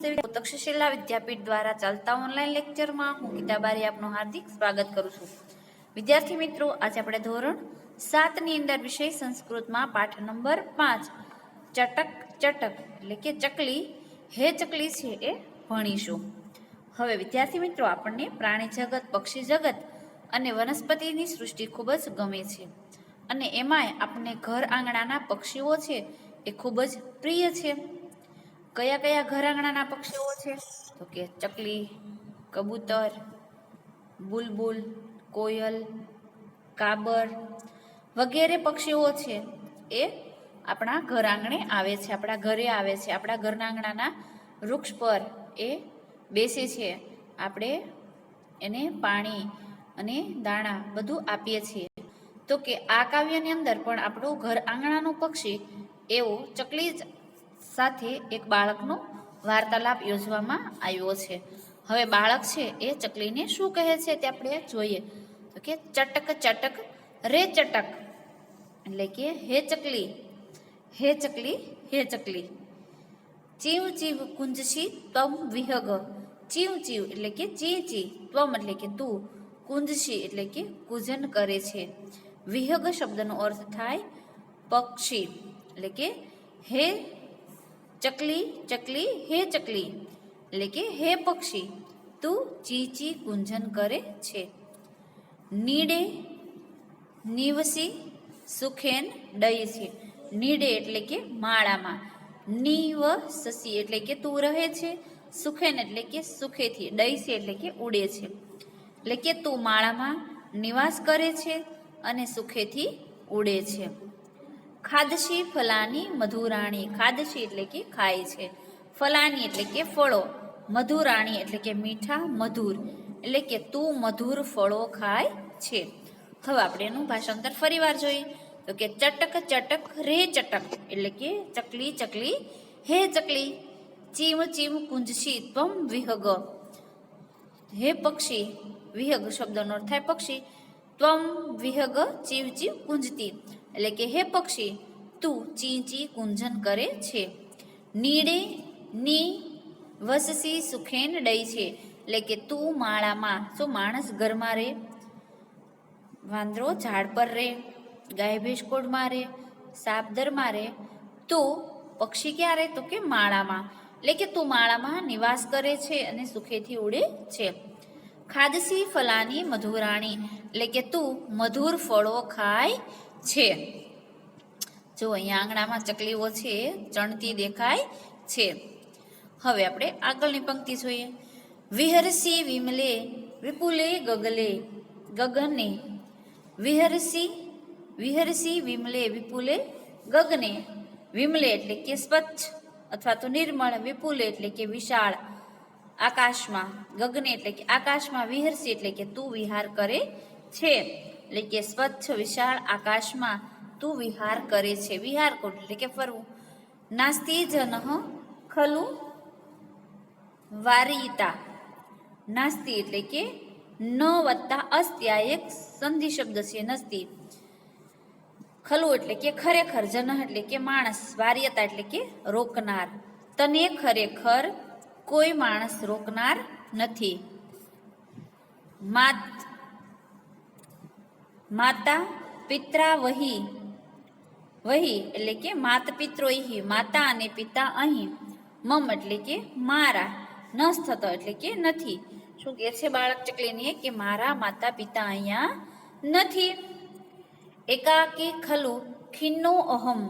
તક્ષશિલા વિદ્યાપીઠ દ્વારા ચાલતા ઓનલાઈન લેક્ચરમાં હું ગીતા બારી આપનું હાર્દિક સ્વાગત કરું છું. વિદ્યાર્થી મિત્રો, આજે આપણે ધોરણ સાતની અંદર વિષય સંસ્કૃતમાં પાઠ નંબર પાંચ, ચટક ચટક એટલે કે ચકલી, હે ચકલી છે એ ભણીશું. હવે વિદ્યાર્થી મિત્રો, આપણને પ્રાણી જગત, પક્ષી જગત અને વનસ્પતિની સૃષ્ટિ ખૂબ જ ગમે છે. અને એમાંય આપણને ઘર આંગણાના પક્ષીઓ છે એ ખૂબ જ પ્રિય છે. કયા કયા ઘર આંગણાના પક્ષીઓ છે? તો કે ચકલી, કબૂતર, બુલબુલ, કોયલ, કાબર વગેરે પક્ષીઓ છે. એ આપણા ઘર આંગણે આવે છે, આપણા ઘરે આવે છે. આપણા ઘરના આંગણાના વૃક્ષ પર એ બેસે છે. આપણે એને પાણી અને દાણા બધું આપીએ છીએ. તો કે આ કાવ્યની અંદર પણ આપણું ઘર આંગણાનું પક્ષી એવો ચકલી સાથે એક બાળકનો વાર્તાલાપ યોજવામાં આવ્યો છે. હવે બાળક છે એ ચકલીને શું કહે છે તે આપણે જોઈએ. તો કે ચટક ચટક રે ચટક. એટલે કે હે ચકલી હે ચકલી હે ચકલી. ચીવ ચીવ કુંજશી તમ વિહગ. ચીવ ચીવ એટલે કે ચી ચી, ત્વમ એટલે કે તું. કુંજશી એટલે કે કુજન કરે છે. વિહગ શબ્દનો અર્થ થાય પક્ષી. એટલે કે હે ચકલી ચકલી, હે ચકલી. એટલે કે હે પક્ષી, તું ચી ચી કુંજન કરે છે. નીડે નિવસી, સુખેન ડય છે. નીડે એટલે કે માળામાં. નીવ સસી એટલે કે તું રહે છે. સુખેન એટલે કે સુખેથી. ડય એટલે કે ઉડે છે. એટલે કે તું માળામાં નિવાસ કરે છે અને સુખેથી ઉડે છે. ખાદશી ફલાની મધુરાણી. ખાદશી એટલે કે ખાય છે. ફલાની એટલે કે ફળો. મધુરાણી એટલે કે મીઠા મધુર. એટલે કે તું મધુર ફળો ખાય છે. હવે આપણે એનું ભાષાંતર ફરીવાર જોઈએ. તો કે ચટક ચટક રે ચટક. એટલે કે ચકલી ચકલી હે ચકલી. ચીમ ચીમ કુંજશી ત્વમ વિહગ. હે પક્ષી. વિહગ શબ્દનો અર્થ થાય પક્ષી. ત્વમ વિહગ ચીવ ચીવ કુંજતી. એટલે કે હે પક્ષી, તું ચી ચી કુંજન કરે છે. નીડે ની વસસી સુખેન ડઈ છે. એટલે કે તું માળામાં, શું માણસ ઘરમાં રહે વાંદરો ઝાડ પર રહે ગાય ભેંસ કોડમાં રહે સાપ દરમાં રહે તો પક્ષી ક્યાં રહે તો કે માળામાં. એટલે કે તું માળામાં નિવાસ કરે છે અને સુખેથી ઉડે છે. ખાદસી ફલાની મધુરાણી, એટલે કે તું મધુર ફળો ખાય છે. જો અહીંયા આંગણામાં ચકલીઓ છે, ચણતી દેખાય છે. હવે આપણે આગળની પંક્તિ જોઈએ. વિહરસી વિમલે, વિપુલે ગગલે, ગગને. વિહરસી વિહરસી વિમલે, વિપુલે ગગને. વિમલે એટલે કે સ્વચ્છ અથવા તો નિર્મળ, વિપુલે એટલે કે વિશાળ આકાશમાં. ગગને એટલે કે આકાશમાં, વિહરસી એટલે કે તું વિહાર કરે છે. એટલે કે સ્વચ્છ, વિશાળ આકાશમાં તું વિહાર કરે છે. વિહાર કોટ એટલે કે ફરવું. નાસ્તિ જન ખલુ વારિતા. નાસ્તિ એટલે કે ન વત્તા અસ્ત્યા એક સંધિ શબ્દ છે નસ્તી. ખલું એટલે કે ખરેખર જન એટલે કે માણસ. વાર્યતા એટલે કે રોકનાર. તને ખરેખર કોઈ માણસ રોકનાર નથી. માત માતા પિત્રા વહી વહી એટલે કે માત પિત્રો અહીં માતા અને પિતા અહીં, મમ એટલે કે મારા ન થતો એટલે કે નથી. શું કહે છે બાળક ચકલીને કે મારા માતા પિતા અહીંયા નથી. એકાકી ખલુ ખિન્નો અહમ,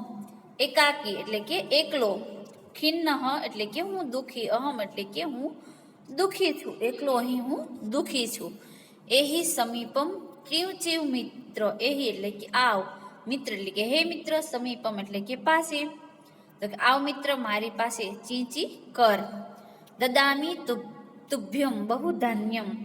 એકાકી એટલે કે એકલો, ખિન્ન એટલે કે હું દુખી, અહમ એટલે કે હું દુખી છું, એકલો અહીં હું દુખી છું. એહી સમીપમ ચીવ ચીવ મિત્ર, એહી એટલે કે આવ. મિત્ર એટલે કે, હે મિત્ર, સમીપમ એટલે કે પાસે. તો કે, આવ મિત્ર, મારી પાસે ચીંચી કર. દદામી તુભ્યમ બહુ ધાન્યમ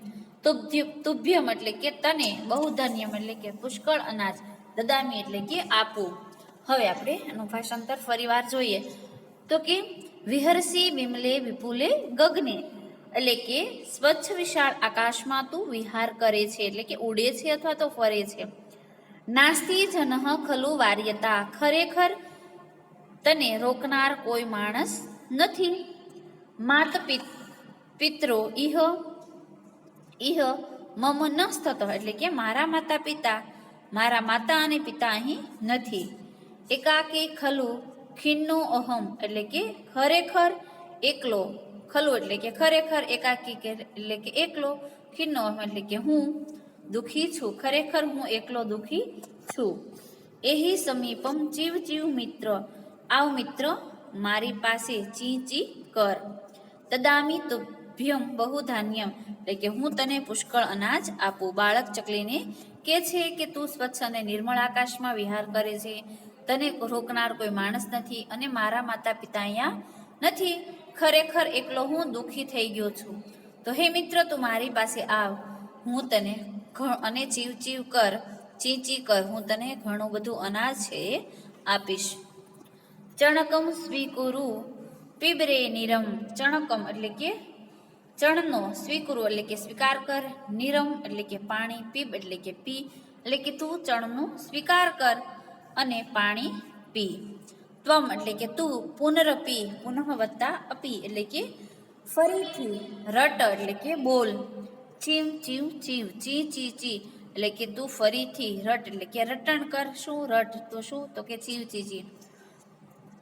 તુભ્યમ એટલે કે તને બહુ ધાન્યમ એટલે કે પુષ્કળ અનાજ. દદામી એટલે કે આપું. હવે આપણે એનું ભાષાંતર ફરીવાર જોઈએ. તો કે, વિહરસી વિમલે વિપુલે ગગને. એટલે કે સ્વચ્છ વિશાળ આકાશમાં તું વિહાર કરે છે. એટલે કે ઉડે છે અથવા તો ફરે છે. નાસ્તી જનહ ખલુ વાર્યતા. ખરેખર તને રોકનાર કોઈ માણસ નથી. માત પિત, પિત્રો, ઇહ ઇહ, મમ ન સ્થતો એટલે કે મારા માતા પિતા, મારા માતા અને પિતા અહીં નથી. એકાકી ખલુ ખિન્નો અહમ. એટલે કે ખરેખર એકલો. ખલુ એટલે કે ખરેખર એકાકી કે એટલે કે એકલો ખિન્નો એટલે કે હું દુખી છું. ખરેખર હું એકલો દુખી છું. એહી સમીપમ જીવ જીવ મિત્ર. આવ મિત્ર, મારી પાસે ચી ચી કર. તદામી તુભ્યમ બહુ ધાન્યમ એટલે કે હું તને પુષ્કળ અનાજ આપું. બાળક ચકલીને કે છે કે તું સ્વચ્છ અને નિર્મળ આકાશમાં વિહાર કરે છે. તને રોકનાર કોઈ માણસ નથી અને મારા માતા પિતા અહીંયા નથી, ખરેખર એકલો હું દુઃખી થઈ ગયો છું. તો હે મિત્ર, તું મારી પાસે આવ. હું તને અને ચીવ ચીવ કર, ચી ચી કર. હું તને ઘણું બધું અનાજ છે આપીશ. ચણકમ સ્વીકુરુ પીબરે નિરમ. ચણકમ એટલે કે ચણનો સ્વીકુરુ એટલે કે સ્વીકાર કર. નિરમ એટલે કે પાણી. પીબ એટલે કે પી. એટલે કે તું ચણનું સ્વીકાર કર અને પાણી પી. ત્વમ એટલે કે તું પુનરપી પુનઃ વત્તા અપી એટલે કે ફરીથી રટ એટલે કે બોલ ચીવ ચીવ ચીવ ચી ચી ચી એટલે કે તું ફરીથી રટ એટલે કે રટણ કર શું રટ તો શું તો કે ચીવ ચી ચી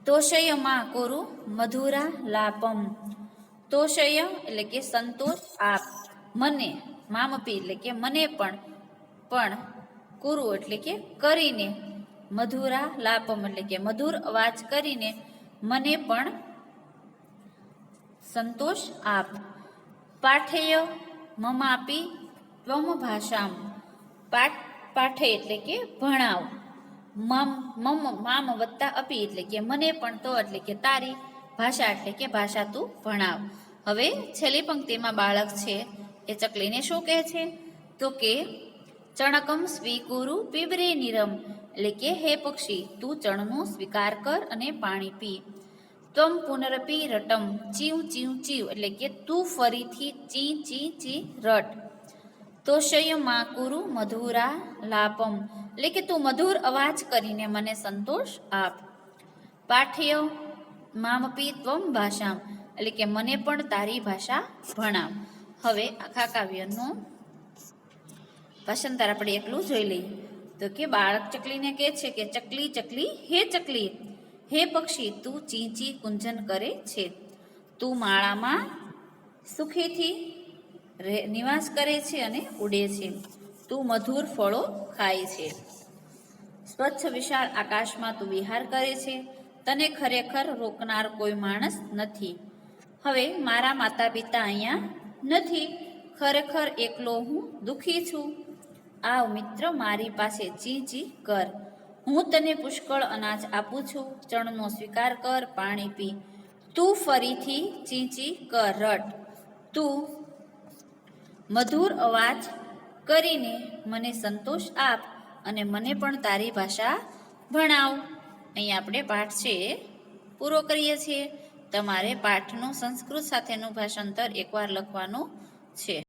તોષયમાં કોરુ મધુરા લાપમ તોષય એટલે કે સંતોષ આપ મને મામપી એટલે કે મને પણ પણ કુરુ એટલે કે કરીને મધુરા લાપમ એટલે કે મધુર અવાજ કરીને મને પણ સંતોષ આપ. પાઠેય મમાપી ત્વમ ભાષામ. પાઠ, પાઠે એટલે કે ભણાવ. મમ મમ, મામ વત્તા અપી એટલે કે મને પણ તો એટલે કે તારી ભાષા એટલે કે ભાષા તું ભણાવ. હવે છેલ્લી પંક્તિમાં બાળક છે, એ ચકલીને શું કહે છે? તો કે ચણકમ સ્વીકુરુ પીબરે નિરમ. એટલે કે, હે પક્ષી, તું ચણનો સ્વીકાર કર અને પાણી પી. ત્વમ પુનરપી રટમ, ચીવ ચીવ ચીવ, એટલે કે તું ફરીથી ચી ચી ચી, રટ. તોષય માકુરુ મધુરા લાપમ. એટલે કે, તું મધુર અવાજ કરીને મને સંતોષ આપ. પાઠ્ય મામપી ત્વમ ભાષામ. એટલે કે, મને પણ તારી ભાષા ભણાવ. હવે આખા કાવ્યનું ભાષાંતર આપણે એકલું જોઈ લઈએ. તો કે બાળક ચકલીને કહે છે કે ચકલી ચકલી, હે ચકલી, હે પક્ષી, તું ચી ચી કુંજન કરે છે. તું માળામાં સુખીથી નિવાસ કરે છે અને ઉડે છે. તું મધુર ફળો ખાય છે. સ્વચ્છ વિશાળ આકાશમાં તું વિહાર કરે છે. તને ખરેખર રોકનાર કોઈ માણસ નથી. હવે મારા માતા પિતા અહીંયા નથી. ખરેખર એકલો હું દુઃખી છું. આવ મિત્ર મારી પાસે ચી ચી કર. હું તને પુષ્કળ અનાજ આપું છું. ચણનો સ્વીકાર કર, પાણી પી. તું ફરીથી ચી ચી કર, રટ. તું મધુર અવાજ કરીને મને સંતોષ આપ અને મને પણ તારી ભાષા ભણાવ. અહીં આપણે પાઠ છે, પૂરો કરીએ છીએ. તમારે પાઠનું સંસ્કૃત સાથેનું ભાષાંતર એકવાર લખવાનું છે.